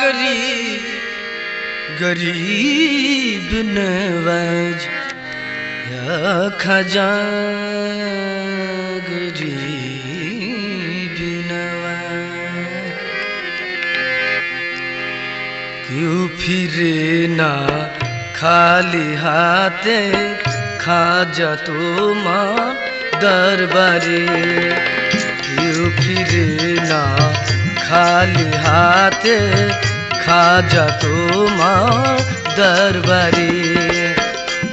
गरीब गरीब गरीब क्यों फिर ना खाली हाथे खा जा तो माँ दरबारी না খালি হাতে খাজা তোমার দরবারে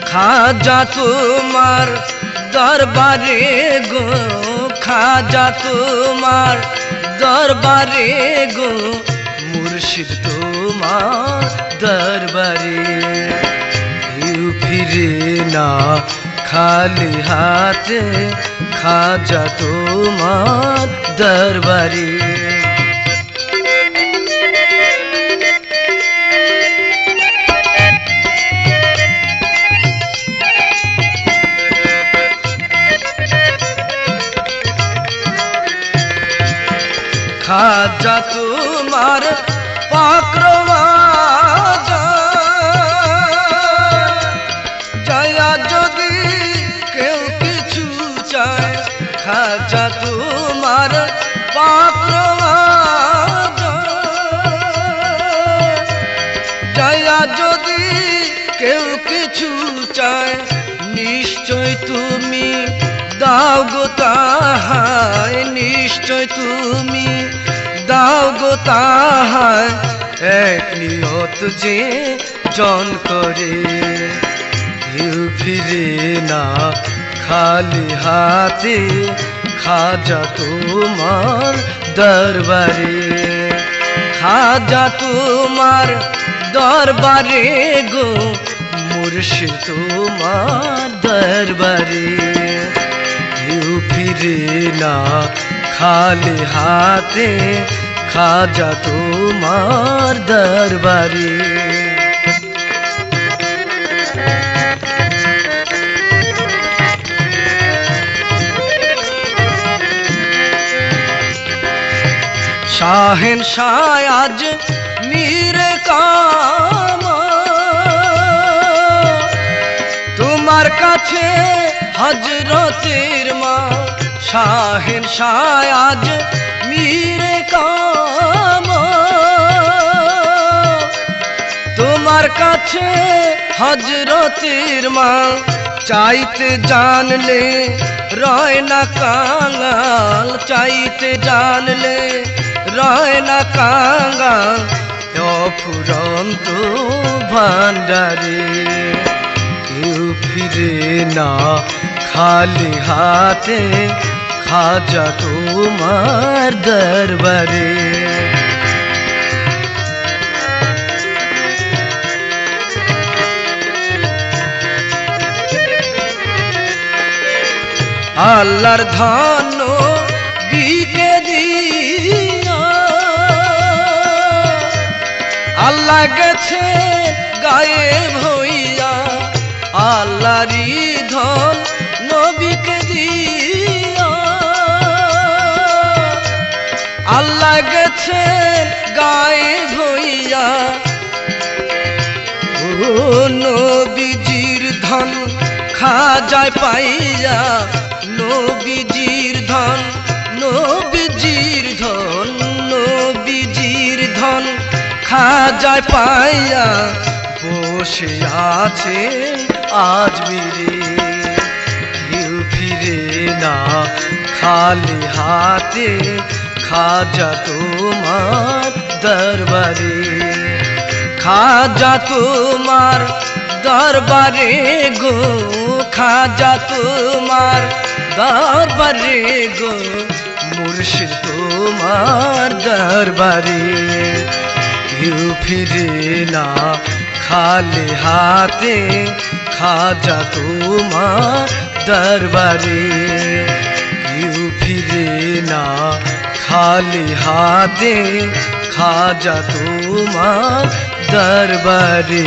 খাজা তোমার দরবারে গো খাজা তোমার দরবারে গো মুর্শিদ তোমার দরবারে কেউ ফিরে না খালি হাতে খাজা তোমার দরবারে খাজা তোমার তোমার পাক্রমা জয়া যদি কেউ কিছু চায়, নিশ্চয় তুমি দাও গো তাহায়, নিশ্চয় তুমি দাও গো তাহায়। এক নিয়ত যে জন করে কেউ ফিরে না, খালি হাতে খাজা তোমার দরবারে, খাজা তোমার দরবারে গো, মুর্শিদ তোমার দরবারে। কেউ ফিরে না খালি হাতে, খাজা তোমার দরবারে। শাহেন শায়াজ মীরে কাম। তোমার কাছে হজরতের মা শাহেন শায়াজ মীরে কাম। তোমার কাছে হজরতের মা চাইতে জানলে রয় না কাঙ্গাল চাইতে জানলে রয় না কাঙ্গাল অফুরন্ত ভান্ডারে কেউ ফিরে না খালি হাতে খাজা তোমার দরবারে আল্লাহর ধন আল্লাহ গেছে গায়ে ভইয়া। আল্লাহরই ধন নবীকে দিয়া। আল্লাহ গেছে গায়ে ভইয়া। নবীজির ধন খাজায় পাইয়া। নবীজির ধন খাজায় পাইয়া বসে আছে আজ মেরে। কেউ ফিরে না, খালি হাতে খাজা তোমার দরবারে। খাজা তোমার দরবারে গো, খাজা তোমার দরবারে গো, মুর্শিদ তোমার দরবারে। কেউ ফিরে না খালি হাতে খাজা তোমার দরবারে কেউ ফিরে না খালি হাতে খাজা তোমার দরবারে